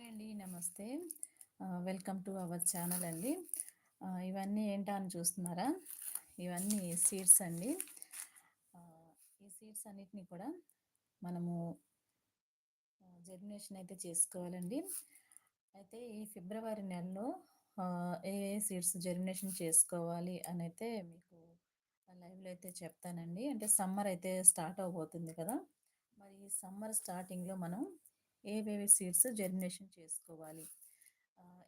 Hi అండి నమస్తే. Welcome to our channel అండి. ఇవన్నీ ఏంటా అని చూస్తున్నారా? ఇవన్నీ సీడ్స్ అండి. ఈ సీడ్స్ అన్నిటిని కూడా మనము జర్మినేషన్ అయితే చేసుకోవాలండి. అయితే ఈ ఫిబ్రవరి నెలలో ఏ ఏ సీడ్స్ జర్మినేషన్ చేసుకోవాలి అని అయితే మీకు లైవ్లో అయితే చెప్తానండి. అంటే సమ్మర్ అయితే స్టార్ట్ అవబోతుంది కదా. మరి సమ్మర్ స్టార్టింగ్లో మనం ఏవేవి సీడ్స్ జర్మినేషన్ చేసుకోవాలి.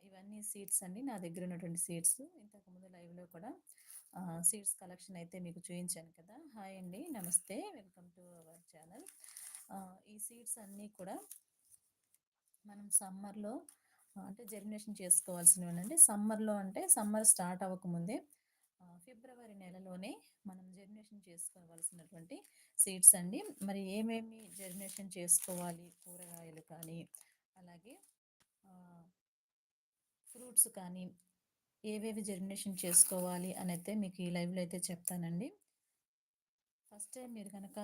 ఇవన్నీ సీడ్స్ అండి. నా దగ్గర ఉన్నటువంటి సీడ్స్. ఇంతకుముందు లైవ్లో కూడా సీడ్స్ కలెక్షన్ అయితే మీకు చూపించాను కదా. హాయ్ అండి. నమస్తే. వెల్కమ్ టు అవర్ ఛానల్ ఈ సీడ్స్ అన్నీ కూడా మనం సమ్మర్లో అంటే జర్మినేషన్ చేసుకోవాల్సినవి అండి. సమ్మర్లో అంటే సమ్మర్ స్టార్ట్ అవ్వకముందే ఫిబ్రవరి నెలలోనే మనం జర్మినేషన్ చేసుకోవాల్సినటువంటి సీడ్స్ అండి. మరి ఏమేమి జర్మినేషన్ చేసుకోవాలి? కూరగాయలు కానీ అలాగే ఫ్రూట్స్ కానీ ఏవేవి జర్మినేషన్ చేసుకోవాలి అని అయితే మీకు ఈ లైవ్లో అయితే చెప్తానండి. ఫస్ట్ టైం మీరు కనుక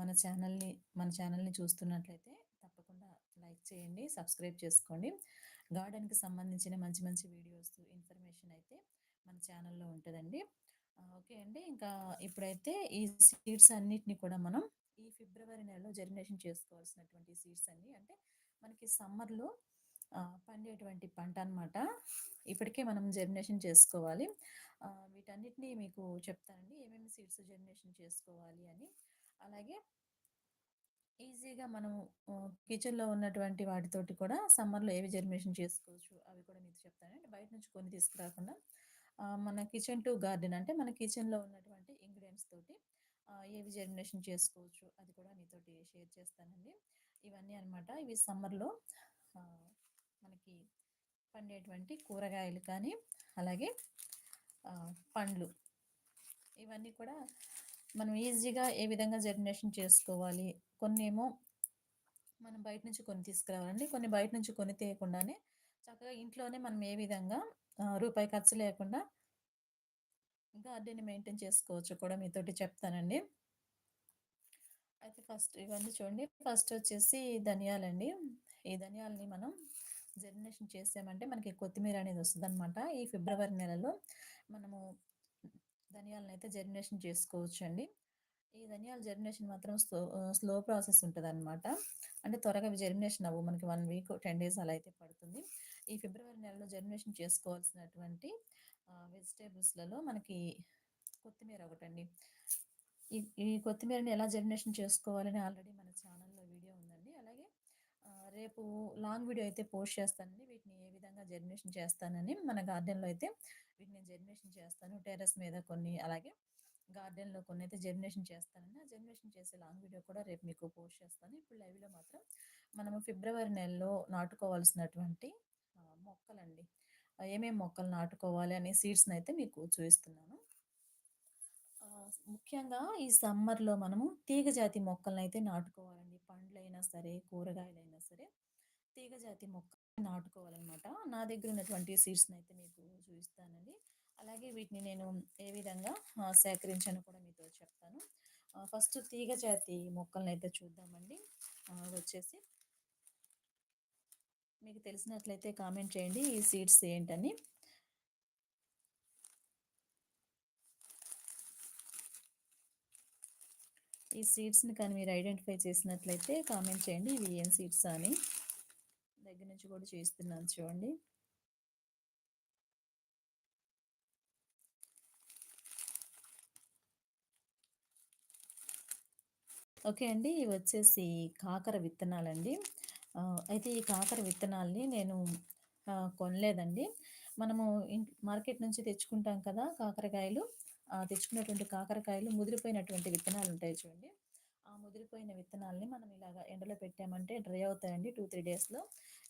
మన ఛానల్ని మన ఛానల్ని చూస్తున్నట్లయితే తప్పకుండా లైక్ చేయండి సబ్స్క్రైబ్ చేసుకోండి. గార్డెన్కి సంబంధించిన మంచి మంచి వీడియోస్ ఇన్ఫర్మేషన్ అయితే మన ఛానల్లో ఉంటుందండి. ఓకే అండి. ఇంకా ఇప్పుడైతే ఈ సీడ్స్ అన్నిటిని కూడా మనం ఈ ఫిబ్రవరి నెలలో జర్మినేషన్ చేసుకోవాల్సినటువంటి సీడ్స్ అన్ని అంటే మనకి సమ్మర్లో పండేటువంటి పంట అనమాట ఇప్పటికే మనం జర్మినేషన్ చేసుకోవాలి. వీటన్నిటిని మీకు చెప్తానండి. ఏమేమి సీడ్స్ జర్మినేషన్ చేసుకోవాలి అని. అలాగే ఈజీగా మనం కిచెన్లో ఉన్నటువంటి వాటితోటి కూడా సమ్మర్లో ఏవి జర్మినేషన్ చేసుకోవచ్చు అవి కూడా మీకు చెప్తానండి. బయట నుంచి కొన్ని తీసుకురాకుండా మన కిచెన్ టు గార్డెన్ అంటే మన కిచెన్లో ఉన్నటువంటి ఇంగ్రీడియంట్స్ తోటి ఏవి జర్మినేషన్ చేసుకోవచ్చు అది కూడా మీతోటి షేర్ చేస్తానండి. ఇవన్నీ అనమాట ఇవి సమ్మర్లో మనకి పండేటువంటి కూరగాయలు కానీ అలాగే పండ్లు. ఇవన్నీ కూడా మనం ఈజీగా ఏ విధంగా జర్మినేషన్ చేసుకోవాలి? కొన్ని ఏమో మనం బయట నుంచి కొని తీసుకురావాలండి. కొన్ని బయట నుంచి కొని తీయకుండానే చక్కగా ఇంట్లోనే మనం ఏ విధంగా రూపాయి ఖర్చు లేకుండా గార్డెన్ మెయింటైన్ చేసుకోవచ్చు కూడా మీతోటి చెప్తానండి. అయితే ఫస్ట్ ఇవన్నీ చూడండి. ఫస్ట్ వచ్చేసి ధనియాలండి. ఈ ధనియాలని మనం జర్మినేషన్ చేసామంటే మనకి కొత్తిమీర అనేది వస్తుంది అనమాట ఈ ఫిబ్రవరి నెలలో మనము ధనియాలను అయితే జర్మినేషన్ చేసుకోవచ్చు అండి ఈ ధనియాల జర్మినేషన్ మాత్రం స్లో స్లో ప్రాసెస్ ఉంటుంది అనమాట అంటే త్వరగా జర్మినేషన్ అవ్వు. మనకి వన్ వీక్ టెన్ డేస్ అలా అయితే పడుతుంది. ఈ ఫిబ్రవరి నెలలో జర్మినేషన్ చేసుకోవాల్సినటువంటి వెజిటేబుల్స్లలో మనకి కొత్తిమీర ఒకటండి. ఈ ఈ కొత్తిమీరని ఎలా జర్మినేషన్ చేసుకోవాలని ఆల్రెడీ మన ఛానల్లో వీడియో ఉందండి. అలాగే రేపు లాంగ్ వీడియో అయితే పోస్ట్ చేస్తానండి. వీటిని ఏ విధంగా జర్మినేషన్ చేస్తానని మన గార్డెన్లో అయితే వీటిని జర్మినేషన్ చేస్తాను. టెర్రస్ మీద కొన్ని అలాగే గార్డెన్లో కొన్ని అయితే జర్మినేషన్ చేస్తానండి ఆ జర్మినేషన్ చేసే లాంగ్ వీడియో కూడా రేపు మీకు పోస్ట్ చేస్తాను. ఇప్పుడు లైవ్లో మాత్రం మనము ఫిబ్రవరి నెలలో నాటుకోవాల్సినటువంటి మొక్కలండి. ఏమేమి మొక్కలు నాటుకోవాలి అనే సీడ్స్ని అయితే మీకు చూపిస్తున్నాను. ముఖ్యంగా ఈ సమ్మర్లో మనము తీగజాతి మొక్కలను అయితే నాటుకోవాలండి. పండ్లైనా సరే కూరగాయలైనా సరే తీగజాతి మొక్క నాటుకోవాలన్నమాట. నా దగ్గర ఉన్నటువంటి సీడ్స్ని అయితే మీకు చూపిస్తానండి. అలాగే వీటిని నేను ఏ విధంగా సేకరించాను కూడా మీతో చెప్తాను. ఫస్ట్ తీగ జాతి మొక్కలను అయితే చూద్దామండి వచ్చేసి మీకు తెలిసినట్లయితే కామెంట్ చేయండి. ఈ సీడ్స్ ఏంటని. ఈ సీడ్స్ని కానీ మీరు ఐడెంటిఫై చేసినట్లయితే కామెంట్ చేయండి. ఇవి ఏం సీడ్స్ అని. దగ్గర నుంచి కూడా చూస్తున్నాను చూడండి. ఓకే అండి. ఇవి వచ్చేసి కాకర విత్తనాలండి. అయితే ఈ కాకర విత్తనాల్ని నేను కొనలేదండి. మనము మార్కెట్ నుంచి తెచ్చుకుంటాం కదా కాకరకాయలు. తెచ్చుకున్నటువంటి కాకరకాయలు ముదిరిపోయినటువంటి విత్తనాలు ఉంటాయి చూడండి. ఆ ముదిరిపోయిన విత్తనాలని మనం ఇలాగ ఎండలో పెట్టామంటే డ్రై అవుతాయండి టూ త్రీ డేస్లో.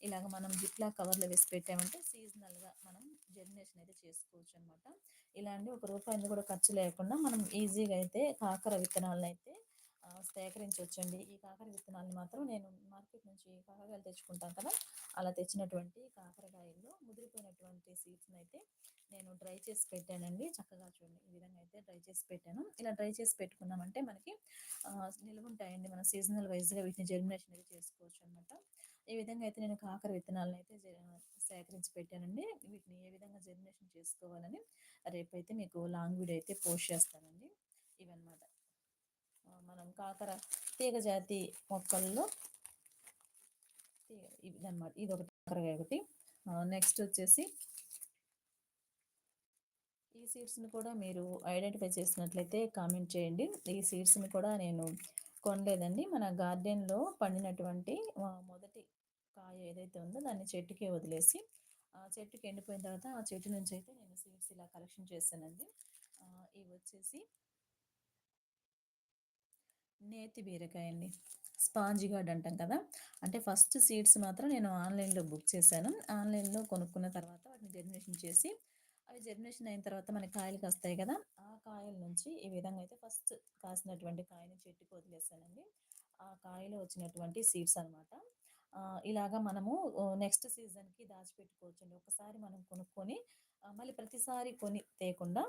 ఇలాగ మనం జిప్లా కవర్లో వేసి పెట్టామంటే సీజనల్గా మనం జర్మినేషన్ అయితే చేసుకోవచ్చు అనమాట ఇలాంటి ఒక రూపాయిని కూడా ఖర్చు లేకుండా మనం ఈజీగా అయితే కాకర విత్తనాలను అయితే సేకరించవచ్చండి ఈ కాకర విత్తనాలను మాత్రం నేను మార్కెట్ నుంచి కాకరకాయలు తెచ్చుకుంటాను కదా అలా తెచ్చినటువంటి కాకరకాయల్లో ముదిరిపోయినటువంటి సీడ్స్ని అయితే నేను డ్రై చేసి పెట్టానండి. చక్కగా చూడండి ఈ విధంగా అయితే డ్రై చేసి పెట్టాను. ఇలా డ్రై చేసి పెట్టుకున్నామంటే మనకి నిలువుంటాయండి మన సీజనల్ వైజ్గా వీటిని జర్మినేషన్ అయితే చేసుకోవచ్చు అనమాట ఈ విధంగా అయితే నేను కాకర విత్తనాలను అయితే సేకరించి పెట్టానండి. వీటిని ఏ విధంగా జర్మినేషన్ చేసుకోవాలని రేపైతే మీకు లాంగ్ వీడియో అయితే పోస్ట్ చేస్తానండి. ఇవన్నమాట. మనం కాకర తీగ జాతి మొక్కల్లో ఇదన్నమాట ఇది ఒకటి కాకరకాయ ఒకటి. నెక్స్ట్ వచ్చేసి ఈ సీడ్స్ని కూడా మీరు ఐడెంటిఫై చేసినట్లయితే కామెంట్ చేయండి. ఈ సీడ్స్ని కూడా నేను కొనలేదండి. మన గార్డెన్లో పండినటువంటి మొదటి కాయ ఏదైతే ఉందో దాన్ని చెట్టుకే వదిలేసి ఆ చెట్టుకి ఎండిపోయిన తర్వాత ఆ చెట్టు నుంచి అయితే నేను సీడ్స్ ఇలా కలెక్షన్ చేశానండి. ఇవి వచ్చేసి నేతి బీరకాయ అండి స్పాంజీ గార్డ్ అంటాం కదా? అంటే ఫస్ట్ సీడ్స్ మాత్రం నేను ఆన్లైన్లో బుక్ చేశాను. ఆన్లైన్లో కొనుక్కున్న తర్వాత వాటిని జర్మినేషన్ చేసి అవి జర్మినేషన్ అయిన తర్వాత మనకి కాయలు కాస్తాయి కదా? ఆ కాయల నుంచి ఈ విధంగా అయితే ఫస్ట్ కాసినటువంటి కాయని చెట్టుకు వదిలేసానండి. ఆ కాయలో వచ్చినటువంటి సీడ్స్ అనమాట ఇలాగా మనము నెక్స్ట్ సీజన్కి దాచిపెట్టుకోవచ్చండి. ఒకసారి మనం కొనుక్కొని మళ్ళీ ప్రతిసారి కొని తేకుండా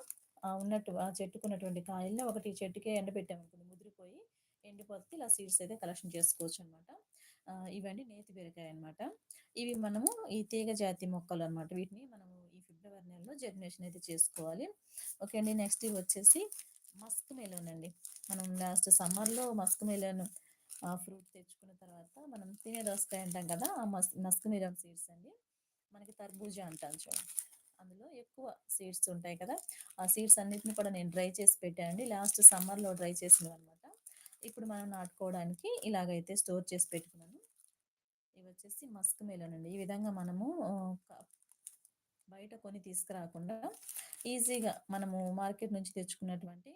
ఉన్నట్టు చెట్టుకున్నటువంటి కాయల్ని ఒకటి చెట్టుకే ఎండబెట్టామనుకోండి ఎండిపోయి ఎండిపోతే ఇలా సీడ్స్ అయితే కలెక్షన్ చేసుకోవచ్చు అనమాట ఇవన్నీ నేతి బీరకాయ అనమాట ఇవి మనము ఈ తీగ జాతి మొక్కలు అనమాట వీటిని మనము ఈ ఫిబ్రవరి నెలలో జర్మినేషన్ అయితే చేసుకోవాలి. ఓకే అండి నెక్స్ట్ ఇవి వచ్చేసి మస్క్ మెలోన్ అండి. మనం లాస్ట్ సమ్మర్లో మస్క్ మెలోన్ ఫ్రూట్ తెచ్చుకున్న తర్వాత మనం తినే దోసకాయ అంటాం కదా ఆ మస్ మస్క్ మెలోన్ సీడ్స్ అండి. మనకి తర్బూజా అంటాం చూడండి. అందులో ఎక్కువ సీడ్స్ ఉంటాయి కదా ఆ సీడ్స్ అన్నిటిని కూడా నేను డ్రై చేసి పెట్టానండి. లాస్ట్ సమ్మర్లో డ్రై చేసినవి అనమాట ఇప్పుడు మనం నాటుకోవడానికి ఇలాగైతే స్టోర్ చేసి పెట్టుకున్నాను. ఇవి వచ్చేసి మస్క్ మెలోన్ అండి. ఈ విధంగా మనము బయట కొని తీసుకురాకుండా ఈజీగా మనము మార్కెట్ నుంచి తెచ్చుకున్నటువంటి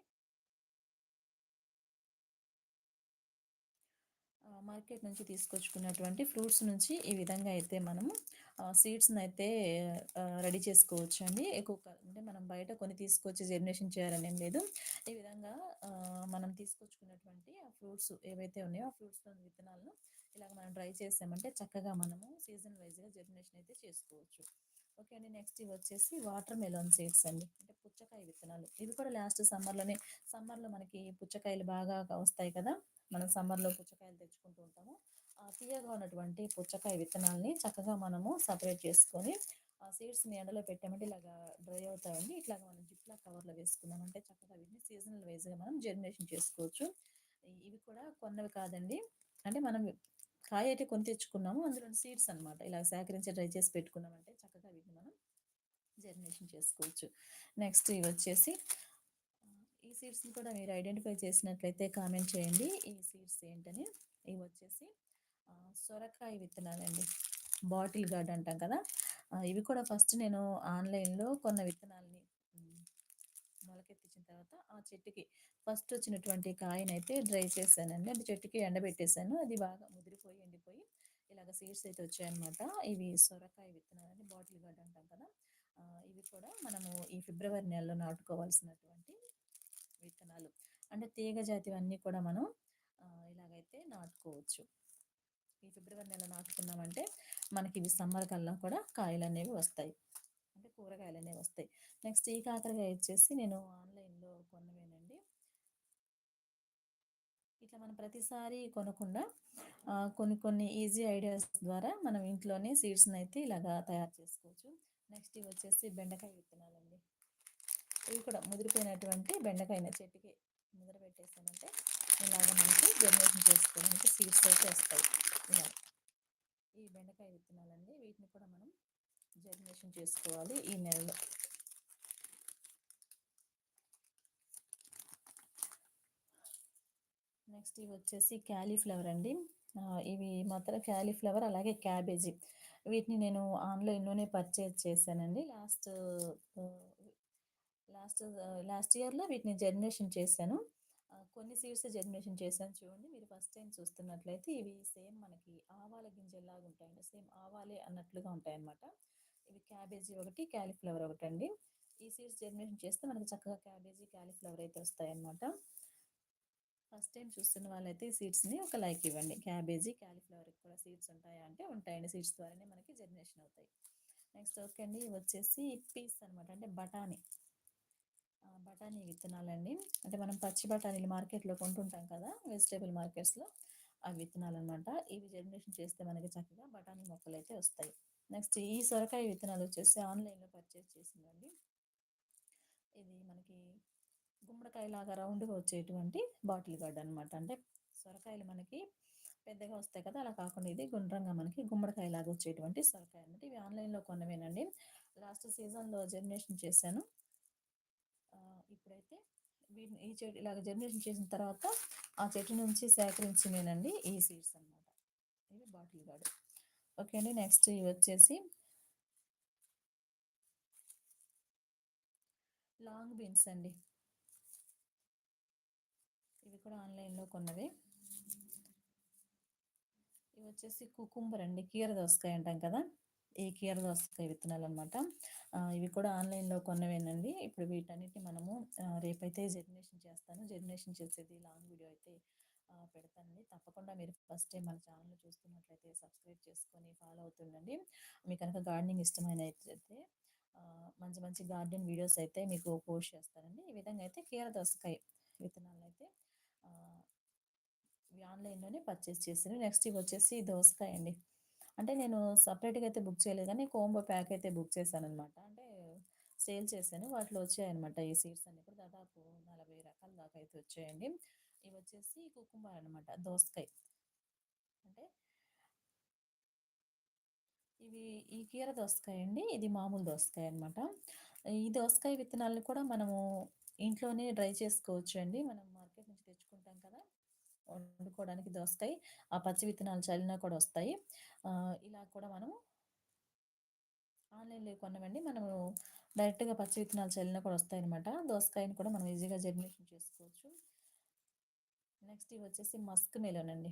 మార్కెట్ నుంచి తీసుకొచ్చుకున్నటువంటి ఫ్రూట్స్ నుంచి ఈ విధంగా అయితే మనము సీడ్స్ని అయితే రెడీ చేసుకోవచ్చు అండి ఎక్కువ అంటే మనం బయట కొని తీసుకొచ్చి జర్మినేషన్ చేయాలని ఏం లేదు. ఈ విధంగా మనం తీసుకొచ్చుకున్నటువంటి ఆ ఫ్రూట్స్ ఏవైతే ఉన్నాయో ఆ ఫ్రూట్స్ విత్తనాలను ఇలాగ మనం డ్రై చేసామంటే చక్కగా మనము సీజన్ వైజ్గా జర్మినేషన్ అయితే చేసుకోవచ్చు. ఓకే అండి నెక్స్ట్ ఇవి వచ్చేసి వాటర్ మెలోన్ సీడ్స్ అండి. అంటే పుచ్చకాయ విత్తనాలు. ఇవి కూడా లాస్ట్ సమ్మర్లోనే సమ్మర్లో మనకి పుచ్చకాయలు బాగా వస్తాయి కదా. మనం సమ్మర్లో పుచ్చకాయలు తెచ్చుకుంటూ ఉంటాము. ఆ తీయగా ఉన్నటువంటి పుచ్చకాయ విత్తనాలని చక్కగా మనము సపరేట్ చేసుకొని ఆ సీడ్స్ని ఎండలో పెట్టామంటే ఇలాగా డ్రై అవుతాయండి. ఇట్లాగా మనం జిప్లా కవర్లో వేసుకున్నామంటే చక్కగా వీటిని సీజనల్ వైజ్గా మనం జర్మినేషన్ చేసుకోవచ్చు. ఇవి కూడా కొన్నవి కాదండి. అంటే మనం కాయ అయితే కొని తెచ్చుకున్నాము. అందులో సీడ్స్ అనమాట ఇలా సేకరించి డ్రై చేసి పెట్టుకున్నామంటే చక్కగా వీటిని మనం జర్మినేషన్ చేసుకోవచ్చు. నెక్స్ట్ ఇవి వచ్చేసి ఈ సీడ్స్ని కూడా మీరు ఐడెంటిఫై చేసినట్లయితే కామెంట్ చేయండి. ఈ సీడ్స్ ఏంటని? ఇవి వచ్చేసి సొరకాయ విత్తనాలండి. బాటిల్ గార్డ్ అంటాం కదా? ఇవి కూడా ఫస్ట్ నేను ఆన్లైన్లో కొన్న విత్తనాలని మొలకెత్తించిన తర్వాత ఆ చెట్టుకి ఫస్ట్ వచ్చినటువంటి కాయనైతే డ్రై చేశానండి. అంటే చెట్టుకి ఎండబెట్టేశాను. అది బాగా ముదిరిపోయి ఎండిపోయి ఇలాగ సీడ్స్ అయితే వచ్చాయన్నమాట. ఇవి సొరకాయ విత్తనాలని బాటిల్ గార్డ్ అంటాం కదా? ఇవి కూడా మనము ఈ ఫిబ్రవరి నెలలో నాటుకోవాల్సినటువంటి విత్తనాలు. అంటే తీగ జాతివన్నీ కూడా మనం ఇలాగైతే నాటుకోవచ్చు. ఈ ఫిబ్రవరి నెల నాటుకున్నామంటే మనకి ఇవి సమ్మర్ కల్లా కూడా కాయలు అనేవి వస్తాయి. అంటే కూరగాయలు అనేవి వస్తాయి. నెక్స్ట్ ఈ కాకరకాయ వచ్చేసి నేను ఆన్లైన్లో కొన్నవేనండి. ఇట్లా మనం ప్రతిసారి కొనకుండా కొన్ని కొన్ని ఈజీ ఐడియాస్ ద్వారా మనం ఇంట్లోనే సీడ్స్ని అయితే ఇలాగా తయారు చేసుకోవచ్చు. నెక్స్ట్ ఇవి వచ్చేసి బెండకాయ విత్తనాలండి. ఇవి కూడా ముదిరిపోయినటువంటి బెండకాయ చెట్టుకి ముద్ర పెట్టేసామంటే ఇలాగ మనకి జనరేషన్ చేసుకోవడానికి సీడ్స్ అయితే వస్తాయి. ఇలా ఈ బెండకాయ విత్తనాలండి వీటిని కూడా మనం జర్మినేషన్ చేసుకోవాలి ఈ నెలలో. నెక్స్ట్ ఇవి వచ్చేసి క్యాలీఫ్లవర్ అండి. ఇవి మాత్రం క్యాలీఫ్లవర్ అలాగే క్యాబేజీ వీటిని నేను ఆన్లైన్లోనే పర్చేజ్ చేశానండి. లాస్ట్ లాస్ట్ లాస్ట్ ఇయర్లో వీటిని జర్మినేషన్ చేశాను. కొన్ని సీడ్స్ జర్మినేషన్ చేశాను చూడండి. మీరు ఫస్ట్ టైం చూస్తున్నట్లయితే ఇవి సేమ్ మనకి ఆవాల గింజల్లాగా ఉంటాయండి. సేమ్ ఆవాలే అన్నట్లుగా ఉంటాయన్నమాట. ఇవి క్యాబేజీ ఒకటి క్యాలీఫ్లవర్ ఒకటి అండి ఈ సీడ్స్ జర్మినేషన్ చేస్తే మనకి చక్కగా క్యాబేజీ క్యాలీఫ్లవర్ అయితే వస్తాయన్నమాట. ఫస్ట్ టైం చూస్తున్న వాళ్ళైతే ఈ సీడ్స్ని ఒక లైక్ ఇవ్వండి. క్యాబేజీ క్యాలీఫ్లవర్ కూడా సీడ్స్ ఉంటాయా అంటే ఉంటాయండి. సీడ్స్ ద్వారానే మనకి జర్మినేషన్ అవుతాయి. నెక్స్ట్ ఓకే అండి. వచ్చేసి పీస్ అనమాట అంటే బఠానీ. బఠానీ విత్తనాలండి అంటే మనం పచ్చి బఠానీలు మార్కెట్లో కొంటుంటాం కదా వెజిటేబుల్ మార్కెట్స్లో ఆ విత్తనాలనమాట. ఇవి జర్మినేషన్ చేస్తే మనకి చక్కగా బఠానీ మొక్కలైతే వస్తాయి. నెక్స్ట్ ఈ సొరకాయ విత్తనాలు వచ్చేసి ఆన్‌లైన్‌లో పర్చేస్ చేసిందండి. ఇది మనకి గుమ్మడికాయలాగా రౌండ్‌గా వచ్చేటువంటి బాటిల్ గార్డ్ అనమాట. అంటే సొరకాయలు మనకి పెద్దగా వస్తాయి కదా! అలా కాకుండా ఇది గుండ్రంగా మనకి గుమ్మడికాయలాగా వచ్చేటువంటి సొరకాయ అనమాట. ఇవి ఆన్‌లైన్‌లో కొన్నవేనండి. లాస్ట్ సీజన్‌లో జర్మినేషన్ చేశాను. ఇప్పుడైతే వీటిని ఈ చెట్టు ఇలాగ జర్మినేషన్ చేసిన తర్వాత ఆ చెట్టు నుంచి సేకరించినేనండి ఈ సీడ్స్ అనమాట. ఇవి బాటిల్ గార్డ్. ఓకే అండి. నెక్స్ట్ ఇవి వచ్చేసి లాంగ్ బీన్స్ అండి. ఇవి కూడా ఆన్‌లైన్‌లో కొన్నవి ఇవి వచ్చేసి కుకుంబర్ అండి. కీర దోసకాయ అంటాం కదా! ఈ కీర దోసకాయ విత్తనాలు అనమాట ఇవి కూడా ఆన్‌లైన్‌లో కొన్నవేనండి. ఇప్పుడు వీటన్నిటిని మనము రేపైతే జర్మినేషన్ చేస్తాను. జర్మినేషన్ చేసేది లాంగ్ వీడియో అయితే పెడతానండి. తప్పకుండా మీరు ఫస్ట్ టైం మన ఛానల్ చూస్తున్నట్లయితే సబ్స్క్రైబ్ చేసుకొని ఫాలో అవుతుండండి. మీకు కనుక గార్డెనింగ్ ఇష్టమైన అయితే మంచి మంచి గార్డెన్ వీడియోస్ అయితే మీకు పోస్ట్ చేస్తానండి. ఈ విధంగా అయితే కీర దోసకాయ విత్తనాలు అయితే ఇవి ఆన్‌లైన్‌లోనే పర్చేస్ చేశాను. నెక్స్ట్ ఇవి వచ్చేసి దోసకాయ అండి. అంటే నేను సపరేట్గా అయితే బుక్ చేయలేదు కానీ కోంబో ప్యాక్ అయితే బుక్ చేశాను అనమాట అంటే సేల్ చేశాను. వాటిలో వచ్చాయన్నమాట ఈ సీడ్స్ అన్నీ కూడా దాదాపు 40 రకాల దాకా అయితే వచ్చాయండి. ఇవి వచ్చేసి కుకుంబర్ అనమాట. దోసకాయ. అంటే ఇవి ఈ కీర దోసకాయ అండి. ఇది మామూలు దోసకాయ అనమాట. ఈ దోసకాయ విత్తనాలను కూడా మనము ఇంట్లోనే డ్రై చేసుకోవచ్చు అండి మనం మార్కెట్ నుంచి తెచ్చుకుంటాం కదా! వండుకోవడానికి దోసకాయ. ఆ పచ్చి విత్తనాలు చల్లినా కూడా వస్తాయి. ఇలా కూడా మనము ఆన్‌లైన్‌లో కొన్నామండి మనము డైరెక్ట్‌గా పచ్చి విత్తనాలు చల్లినా కూడా వస్తాయి అనమాట దోసకాయని కూడా మనం ఈజీగా జర్మినేషన్ చేసుకోవచ్చు. నెక్స్ట్ ఇవి వచ్చేసి మస్క్ మెలోన్ అండి.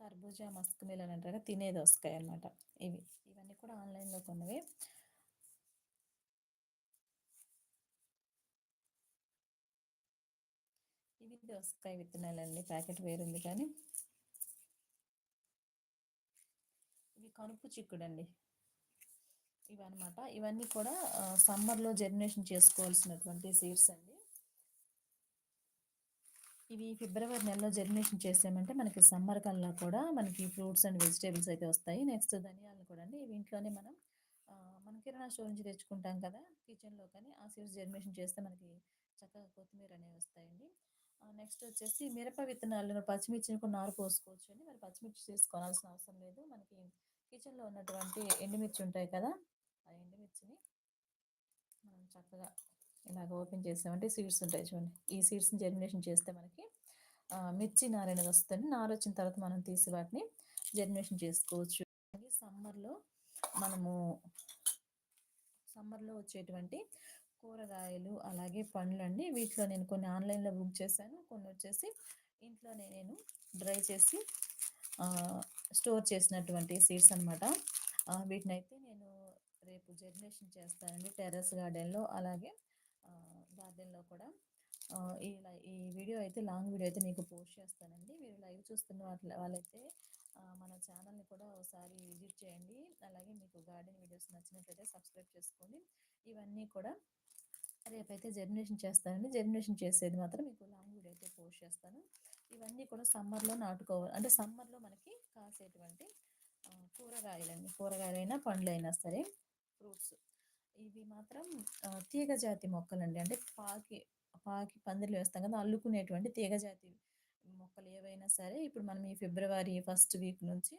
తర్బూజా, మస్క్ మెలోన్ అంటారు తినే దోసకాయ అనమాట. ఇవి. ఇవన్నీ కూడా ఆన్‌లైన్‌లో కొన్నవి ఇవి దోసకాయ విత్తనాలండి. ప్యాకెట్ వేరుంది కానీ ఇవి కనుపు చిక్కుడండి. ఇవన్నమాట. ఇవన్నీ కూడా సమ్మర్‌లో జర్మినేషన్ చేసుకోవాల్సినటువంటి సీడ్స్ అండి. ఇవి ఫిబ్రవరి నెలలో జర్మినేషన్ చేసామంటే మనకి సమ్మర్ కల్లా కూడా మనకి ఫ్రూట్స్ అండ్ వెజిటేబుల్స్ అయితే వస్తాయి. నెక్స్ట్ ధనియాలు కూడా అండి. ఇవి ఇంట్లోనే మనం మన కిరాణా స్టోర్ నుంచి తెచ్చుకుంటాం కదా! కిచెన్‌లో కానీ ఆ సీడ్స్ జర్మినేషన్ చేస్తే మనకి చక్కగా కొత్తిమీర అనేవి వస్తాయండి. నెక్స్ట్ వచ్చేసి మిరప విత్తనాలు పచ్చిమిర్చిని కూడా నారు పోసుకోవచ్చండి. మరి పచ్చిమిర్చి తీసుకోవాల్సిన అవసరం లేదు. మనకి కిచెన్‌లో ఉన్నటువంటి ఎండుమిర్చి ఉంటాయి కదా! ఆ ఎండుమిర్చిని మనం చక్కగా ఇలాగ ఓపెన్ చేసామంటే సీడ్స్ ఉంటాయి చూడండి. ఈ సీడ్స్‌ని జర్మినేషన్ చేస్తే మనకి మిర్చి నారు అనేది వస్తుంది నారు వచ్చిన తర్వాత మనం తీసి వాటిని జర్మినేషన్ చేసుకోవచ్చు. సమ్మర్‌లో మనము సమ్మర్‌లో వచ్చేటువంటి కూరగాయలు, అలాగే పండ్లండి. వీటిలో నేను కొన్ని ఆన్‌లైన్‌లో బుక్ చేశాను. కొన్ని వచ్చేసి ఇంట్లోనే నేను డ్రై చేసి స్టోర్ చేసినటువంటి సీడ్స్ అనమాట. వీటిని అయితే నేను రేపు జర్మినేషన్ చేస్తానండి టెర్రస్ గార్డెన్‌లో. అలాగే గార్డెన్‌లో కూడా ఈ లై ఈ వీడియో అయితే లాంగ్ వీడియో అయితే మీకు పోస్ట్ చేస్తానండి. మీరు లైవ్ చూస్తున్న వాళ్ళైతే మన ఛానల్‌ని కూడా ఒకసారి విజిట్ చేయండి. అలాగే మీకు గార్డెన్ వీడియోస్ నచ్చినట్లయితే సబ్స్క్రైబ్ చేసుకోండి. ఇవన్నీ కూడా రేపైతే జర్మినేషన్ చేస్తానండి. జర్మినేషన్ చేసేది మాత్రం మీకు లాంగ్ వీడియో అయితే పోస్ట్ చేస్తాను. ఇవన్నీ కూడా సమ్మర్‌లో నాటుకోవాలి. అంటే సమ్మర్‌లో మనకి కాసేటువంటి కూరగాయలండి. కూరగాయలైనా, పండ్లైనా సరే ఫ్రూట్స్. ఇవి మాత్రం తీగజాతి తీగ జాతి మొక్కలండి. అంటే పాకి పాకి పందిర్లు వేస్తాం కదా! అల్లుకునేటువంటి తీగ జాతి మొక్కలు ఏవైనా సరే ఇప్పుడు మనం ఈ ఫిబ్రవరి ఫస్ట్ వీక్ నుంచి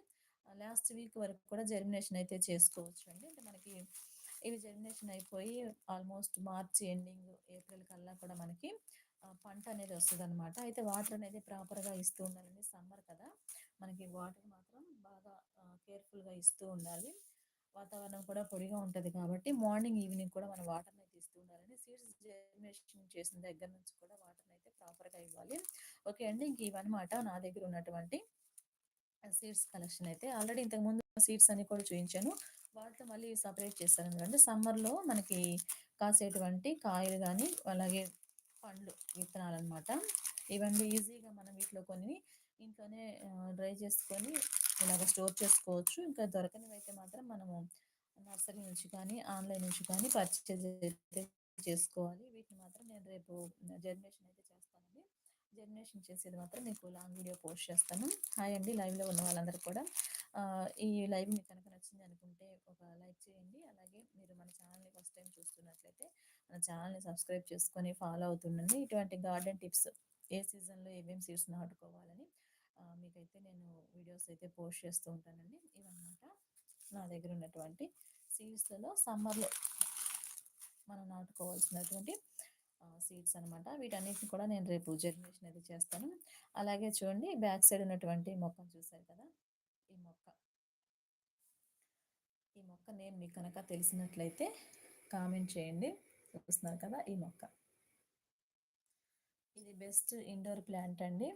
లాస్ట్ వీక్ వరకు కూడా జర్మినేషన్ అయితే చేసుకోవచ్చండి. అంటే మనకి ఇవి జర్మినేషన్ అయిపోయి ఆల్మోస్ట్ మార్చి ఎండింగ్, ఏప్రిల్ కల్లా కూడా మనకి పంట అనేది వస్తుంది అనమాట అయితే వాటర్ అనేది ప్రాపర్‌గా ఇస్తూ ఉండాలండి. సమ్మర్ కదా! మనకి వాటర్ మాత్రం బాగా కేర్‌ఫుల్‌గా ఇస్తూ ఉండాలి. వాతావరణం కూడా పొడిగా ఉంటుంది కాబట్టి మార్నింగ్, ఈవినింగ్ కూడా మనం వాటర్‌ని అయితే ఇస్తూ ఉండాలండి. సీడ్స్ జర్మినేషన్ చేసిన దగ్గర నుంచి కూడా వాటర్‌ని అయితే ప్రాపర్‌గా ఇవ్వాలి. ఓకే అండి. ఇంక ఇవన్నమాట నా దగ్గర ఉన్నటువంటి సీడ్స్ కలెక్షన్ అయితే. ఆల్రెడీ ఇంతకుముందు సీడ్స్ అన్ని కూడా చూపించాను వాటితో మళ్ళీ సపరేట్ చేస్తారు ఎందుకంటే సమ్మర్‌లో మనకి కాసేటువంటి కాయలు కానీ అలాగే పండ్లు విత్తనాలు అనమాట ఇవన్నీ ఈజీగా మనం వీటిలో కొన్ని ఇంట్లోనే డ్రై చేసుకొని ఇలాగ స్టోర్ చేసుకోవచ్చు. ఇంకా దొరకనివైతే మాత్రం మనము నర్సరీ నుంచి కానీ, ఆన్‌లైన్ నుంచి కానీ పర్చేజ్ చేసుకోవాలి. వీటిని మాత్రం నేను రేపు జనరేషన్ అయితే జర్మినేషన్ చేసేది మాత్రం మీకు లాంగ్ వీడియో పోస్ట్ చేస్తాను. హాయ్ అండి లైవ్లో ఉన్న వాళ్ళందరూ కూడా. ఈ లైవ్ మీకు కనుక నచ్చింది అనుకుంటే ఒక లైక్ చేయండి. అలాగే మీరు మన ఛానల్ని ఫస్ట్ టైం చూస్తున్నట్లయితే మన ఛానల్ని సబ్స్క్రైబ్ చేసుకొని ఫాలో అవుతుండండి. ఇటువంటి గార్డెన్ టిప్స్ ఏ సీజన్లో ఏమేమి సీడ్స్ నాటుకోవాలని మీకైతే నేను వీడియోస్ అయితే పోస్ట్ చేస్తూ ఉంటానండి. ఇవన్నమాట నా దగ్గర ఉన్నటువంటి సీడ్స్లలో సమ్మర్లో మనం నాటుకోవాల్సినటువంటి సీడ్స్ అనమాట వీటన్నిటిని కూడా నేను రేపు జర్మినేషన్ అది చేస్తాను. అలాగే చూడండి బ్యాక్ సైడ్ ఉన్నటువంటి మొక్కను చూసారు కదా? ఈ మొక్క. ఈ మొక్క నేను మీకు కనుక తెలిసినట్లయితే కామెంట్ చేయండి. చూస్తున్నారు కదా ఈ మొక్క. ఇది బెస్ట్ ఇండోర్ ప్లాంట్ అండి.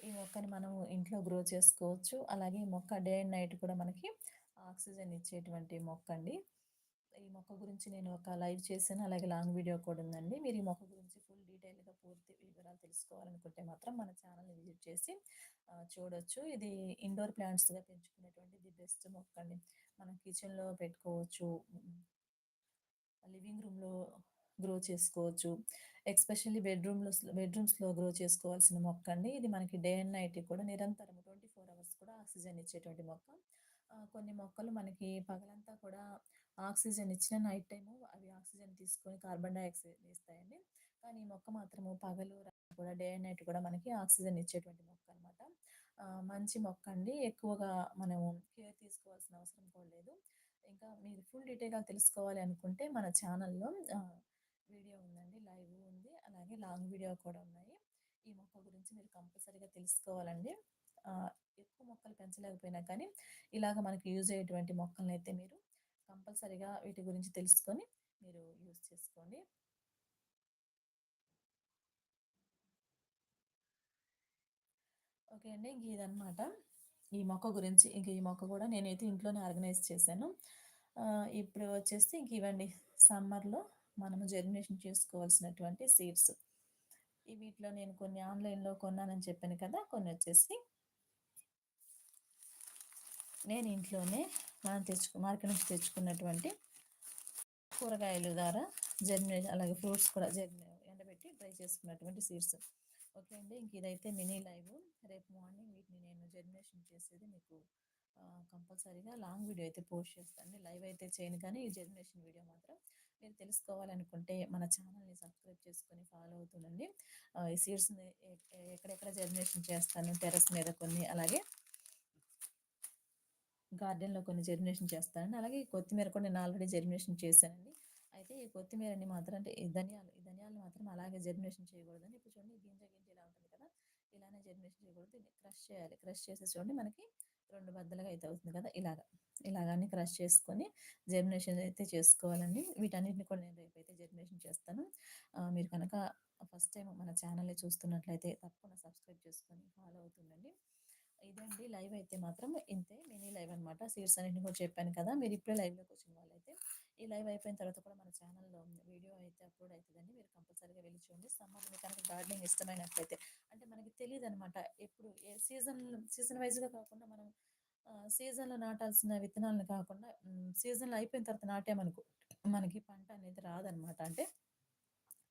ఈ మొక్కని మనం ఇంట్లో గ్రో చేసుకోవచ్చు. అలాగే ఈ మొక్క డే అండ్ నైట్ కూడా మనకి ఆక్సిజన్ ఇచ్చేటువంటి మొక్క అండి. ఈ మొక్క గురించి నేను ఒక లైవ్ చేశాను. అలాగే లాంగ్ వీడియో కూడా ఉందండి. మీరు ఈ మొక్క గురించి ఫుల్ డీటెయిల్గా పూర్తి వివరాలు తెలుసుకోవాలనుకుంటే మాత్రం మన ఛానల్ని విజిట్ చేసి చూడొచ్చు. ఇది ఇండోర్ ప్లాంట్స్గా పెంచుకునేటువంటి ది బెస్ట్ మొక్క అండి. మనం కిచెన్లో పెట్టుకోవచ్చు లివింగ్ రూమ్లో గ్రో చేసుకోవచ్చు ఎక్స్పెషల్లీ బెడ్రూమ్లో బెడ్రూమ్స్లో గ్రో చేసుకోవాల్సిన మొక్క అండి. ఇది మనకి డే అండ్ నైట్ కూడా నిరంతరం ట్వంటీ ఫోర్ అవర్స్ కూడా ఆక్సిజన్ ఇచ్చేటువంటి మొక్క. కొన్ని మొక్కలు మనకి పగలంతా కూడా ఆక్సిజన్ ఇచ్చిన నైట్ టైము అవి ఆక్సిజన్ తీసుకొని కార్బన్ డైఆక్సైడ్ ఇస్తాయండి కానీ ఈ మొక్క మాత్రము పగలు కూడా డే అండ్ నైట్ కూడా మనకి ఆక్సిజన్ ఇచ్చేటువంటి మొక్క అనమాట మంచి మొక్క అండి. ఎక్కువగా మనము కేర్ తీసుకోవాల్సిన అవసరం కూడా లేదు. ఇంకా మీరు ఫుల్ డీటెయిల్గా తెలుసుకోవాలి అనుకుంటే మన ఛానల్లో వీడియో ఉందండి. లైవ్ ఉంది. అలాగే లాంగ్ వీడియో కూడా ఉన్నాయి. ఈ మొక్క గురించి మీరు కంపల్సరీగా తెలుసుకోవాలండి. ఎక్కువ మొక్కలు పెంచలేకపోయినా కానీ ఇలాగ మనకి యూజ్ అయ్యేటువంటి మొక్కలను అయితే మీరు కంపల్సరీగా వీటి గురించి తెలుసుకొని మీరు యూజ్ చేసుకోండి. ఓకే అండి ఇంక ఇదనమాట ఈ మొక్క గురించి ఇంక ఈ మొక్క కూడా నేనైతే ఇంట్లోనే ఆర్గనైజ్ చేశాను. ఇప్పుడు వచ్చేసి ఇంక ఇవ్వండి సమ్మర్లో మనము జర్మినేషన్ చేసుకోవాల్సినటువంటి సీడ్స్. వీటిలో నేను కొన్ని ఆన్లైన్లో కొన్నానని చెప్పాను కదా కొన్ని వచ్చేసి నేను ఇంట్లోనే మనం తెచ్చుకు మార్కెట్ నుంచి తెచ్చుకున్నటువంటి కూరగాయలు ద్వారా జర్మినేషన్ అలాగే ఫ్రూట్స్ కూడా జర్నీ ఎండబెట్టి డ్రై చేసుకున్నటువంటి సీడ్స్. ఓకే అండి ఇంక ఇదైతే మినీ లైవ్. రేపు మార్నింగ్ వీటిని నేను జర్మినేషన్ చేసేది మీకు కంపల్సరీగా లాంగ్ వీడియో అయితే పోస్ట్ చేస్తాను. లైవ్ అయితే చేయను కానీ ఈ జర్మినేషన్ వీడియో మాత్రం మీరు తెలుసుకోవాలనుకుంటే మన ఛానల్ని సబ్స్క్రైబ్ చేసుకొని ఫాలో అవుతుండండి ఈ సీడ్స్ని ఎక్కడెక్కడ జర్మినేషన్ చేస్తాను టెరస్ మీద కొన్ని అలాగే గార్డెన్లో కొన్ని జర్మినేషన్ చేస్తానండి అలాగే ఈ కొత్తిమీర కూడా నేను ఆల్రెడీ జర్మినేషన్ చేశానండి. అయితే ఈ కొత్తిమీరని మాత్రం అంటే ఈ ధనియాలు ఈ ధనియాలు మాత్రం అలాగే జర్మినేషన్ చేయకూడదండి ఇప్పుడు చూడండి గింజ గింజ ఇలా ఉంటుంది కదా ఇలానే జర్మినేషన్ చేయకూడదు క్రష్ చేయాలి. క్రష్ చేసి చూడండి మనకి రెండు బద్దలుగా అయితే అవుతుంది కదా ఇలాగ. ఇలాగన్నీ క్రష్ చేసుకొని జర్మినేషన్ అయితే చేసుకోవాలండి. వీటన్నిటిని కూడా నేను రేపు అయితే జర్మినేషన్ చేస్తాను. మీరు కనుక ఫస్ట్ టైం మన ఛానల్ని చూస్తున్నట్లయితే తప్పకుండా సబ్స్క్రైబ్ చేసుకొని ఫాలో అవుతుండండి. ఇదండి లైవ్ అయితే మాత్రం ఇంతే మినీ లైవ్ అనమాట సీడ్స్ అన్నింటిని కూడా చెప్పాను కదా మీరు ఇప్పుడే లైవ్లోకి వచ్చిన వాళ్ళైతే ఈ లైవ్ అయిపోయిన తర్వాత కూడా మన ఛానల్లో వీడియో అయితే అప్లోడ్ అవుతుందండి మీరు కంపల్సరీగా వెళ్ళి చూడండి. సమ్మర్ కనుక గార్డెనింగ్ ఇష్టమైనట్లయితే అంటే మనకి తెలియదు అనమాట ఎప్పుడు ఏ సీజన్ సీజన్ వైజ్గా కాకుండా మనం సీజన్లో నాటాల్సిన విత్తనాలను కాకుండా సీజన్లో అయిపోయిన తర్వాత నాటామనుకో మనకి పంట అనేది రాదనమాట అంటే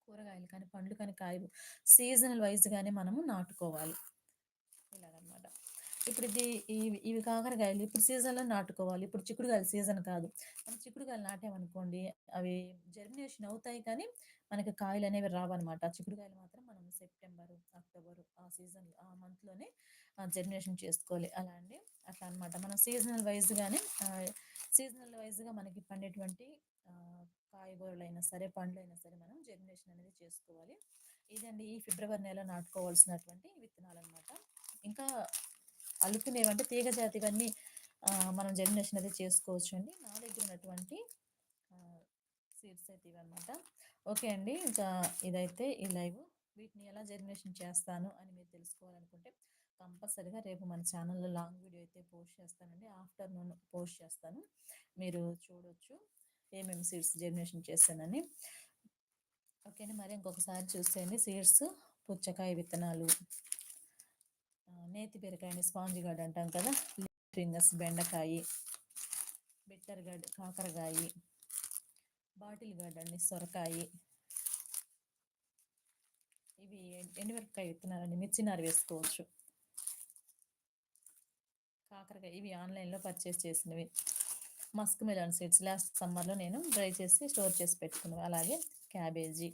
కూరగాయలు కానీ పండ్లు కానీ కాయలు సీజనల్ వైజ్గానే మనము నాటుకోవాలి. ఇప్పుడు ఇది ఇవి ఇవి కాకరకాయలు ఇప్పుడు సీజన్లో నాటుకోవాలి. ఇప్పుడు చిక్కుడుకాయలు సీజన్ కాదు. మనం చిక్కుడుకాయలు నాటామనుకోండి అవి జర్మినేషన్ అవుతాయి కానీ మనకి కాయలు అనేవి రావన్నమాట. చిక్కుడుకాయలు మాత్రం మనం సెప్టెంబర్ అక్టోబర్ ఆ సీజన్ ఆ మంత్లోనే జర్మినేషన్ చేసుకోవాలి. అలా అండి. అట్లా అనమాట మనం సీజనల్ వైజ్గానే సీజనల్ వైజ్గా మనకి పండేటువంటి కాయగూరలైనా సరే పండ్లైనా సరే మనం జర్మినేషన్ అనేది చేసుకోవాలి. ఇదండి ఈ ఫిబ్రవరి నెల నాటుకోవాల్సినటువంటి విత్తనాలు అనమాట ఇంకా అల్లుకునేవంటే తీగ జాతివన్నీ మనం జర్మినేషన్ అయితే చేసుకోవచ్చు అండి నా దగ్గర ఉన్నటువంటి సీడ్స్ అయితే ఇవన్నమాట. ఓకే అండి. ఇంకా ఇదైతే ఈ లైవ్. వీటిని ఎలా జర్మినేషన్ చేస్తాను అని మీరు తెలుసుకోవాలనుకుంటే కంపల్సరీగా రేపు మన ఛానల్లో లాంగ్ వీడియో అయితే పోస్ట్ చేస్తానండి. ఆఫ్టర్నూన్ పోస్ట్ చేస్తాను. మీరు చూడవచ్చు ఏమేమి సీడ్స్ జర్మినేషన్ చేస్తానని ఓకేనా మరి ఇంకొకసారి చూసేయండి. సీడ్స్ పుచ్చకాయ విత్తనాలు. నేతి బీరకాయని స్పాంజ్ గార్డ్ అంటాం కదా? ఫింగర్స్ బెండకాయ బిట్టర్ గడ్ కాకరకాయ బాటిల్ గడ్ అండి సొరకాయ. ఇవి ఎండుమిరపకాయ విత్తనాలండి మిర్చినారు వేసుకోవచ్చు. కాకరకాయ ఇవి ఆన్లైన్లో పర్చేస్ చేసినవి. మస్క్ మెలాన్ సీడ్స్ లాస్ట్ సమ్మర్లో నేను డ్రై చేసి స్టోర్ చేసి పెట్టుకున్నాను. అలాగే క్యాబేజీ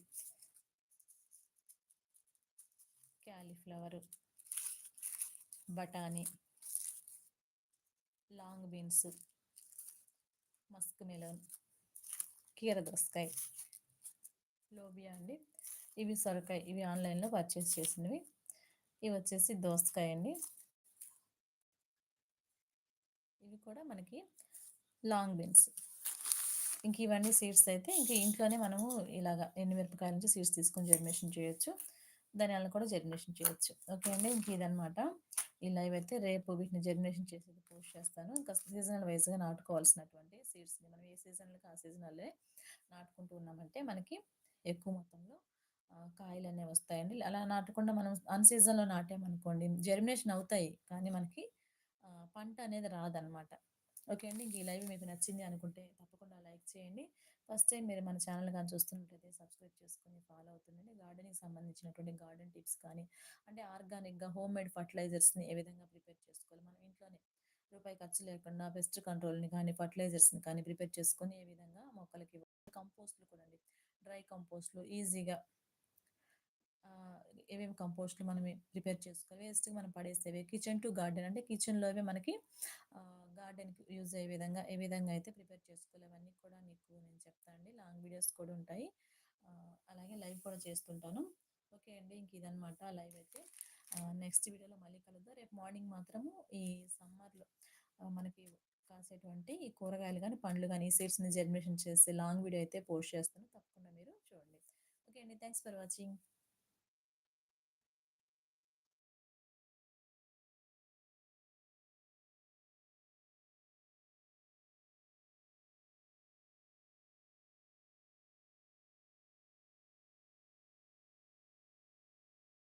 క్యాలీఫ్లవరు. బఠానీ లాంగ్ బీన్స్ మస్క్ మెలన్ కీర దోసకాయ లోబియా అండి. ఇవి సొరకాయ ఇవి ఆన్లైన్లో పర్చేస్ చేసినవి. ఇవి వచ్చేసి దోసకాయ అండి. ఇవి కూడా మనకి లాంగ్ బీన్స్. ఇంక ఇవన్నీ సీడ్స్ అయితే ఇంక ఇంట్లోనే మనము ఇలాగ ఎండుమిరపకాయల నుంచి సీడ్స్ తీసుకొని జర్మినేషన్ చేయొచ్చు. ధనియాలను కూడా జర్మినేషన్ చేయొచ్చు. ఓకే అండి ఇంక ఇదనమాట ఈ లైవ్ అయితే రేపు వీటిని జర్మినేషన్ చేసేది పోస్ట్ చేస్తాను. ఇంకా సీజనల్ వైజ్గా నాటుకోవాల్సినటువంటి సీడ్స్ని మనం ఏ సీజన్లకి ఆ సీజనల్లే నాటుకుంటూ ఉన్నామంటే మనకి ఎక్కువ మొత్తంలో కాయలు అనేవి వస్తాయండి. అలా నాటకుండా మనం అన్ సీజన్లో నాటామనుకోండి జర్మినేషన్ అవుతాయి. కానీ మనకి పంట అనేది రాదనమాట. ఓకే అండి. ఇంక ఈ లైవ్ మీకు నచ్చింది అనుకుంటే తప్పకుండా లైక్ చేయండి. ఫస్ట్ టైం మీరు మన ఛానల్ కానీ చూస్తున్నట్లయితే సబ్స్క్రైబ్ చేసుకుని ఫాలో అవుతుండండి. గార్డెనింగ్ సంబంధించినటువంటి గార్డెన్ టిప్స్ కానీ అంటే ఆర్గానిక్గా హోమ్ మేడ్ ఫర్టిలైజర్స్ని ఏ విధంగా ప్రిపేర్ చేసుకోవాలి మనం ఇంట్లోనే రూపాయి ఖర్చు లేకుండా పెస్ట్ కంట్రోల్ని కానీ ఫర్టిలైజర్స్ని కానీ ప్రిపేర్ చేసుకొని ఏ విధంగా మొక్కలకి కంపోస్ట్లు కూడా అండి డ్రై కంపోస్ట్లు ఈజీగా ఏమేమి కంపోస్ట్లు మనం ప్రిపేర్ చేసుకోవాలి? వేస్ట్గా మనం పడేసేవి. కిచెన్ టు గార్డెన్ అంటే కిచెన్లోవే మనకి గార్డెన్కి యూజ్ అయ్యే విధంగా ఏ విధంగా అయితే ప్రిపేర్ చేసుకోవాలి అవన్నీ కూడా నీకు నేను చెప్తాను అండి. లాంగ్ వీడియోస్ కూడా ఉంటాయి. అలాగే లైవ్ కూడా చేస్తుంటాను. ఓకే అండి ఇంక ఇదనమాట లైవ్ అయితే. నెక్స్ట్ వీడియోలో మళ్ళీ కలుద్దాం. రేపు మార్నింగ్ మాత్రము ఈ సమ్మర్లో మనకి కాసేటువంటి ఈ కూరగాయలు కానీ పండ్లు కానీ ఈ సీడ్స్ని జర్మినేషన్ చేసి లాంగ్ వీడియో అయితే పోస్ట్ చేస్తాను. తప్పకుండా మీరు చూడండి. ఓకే అండి థ్యాంక్స్ ఫర్ వాచింగ్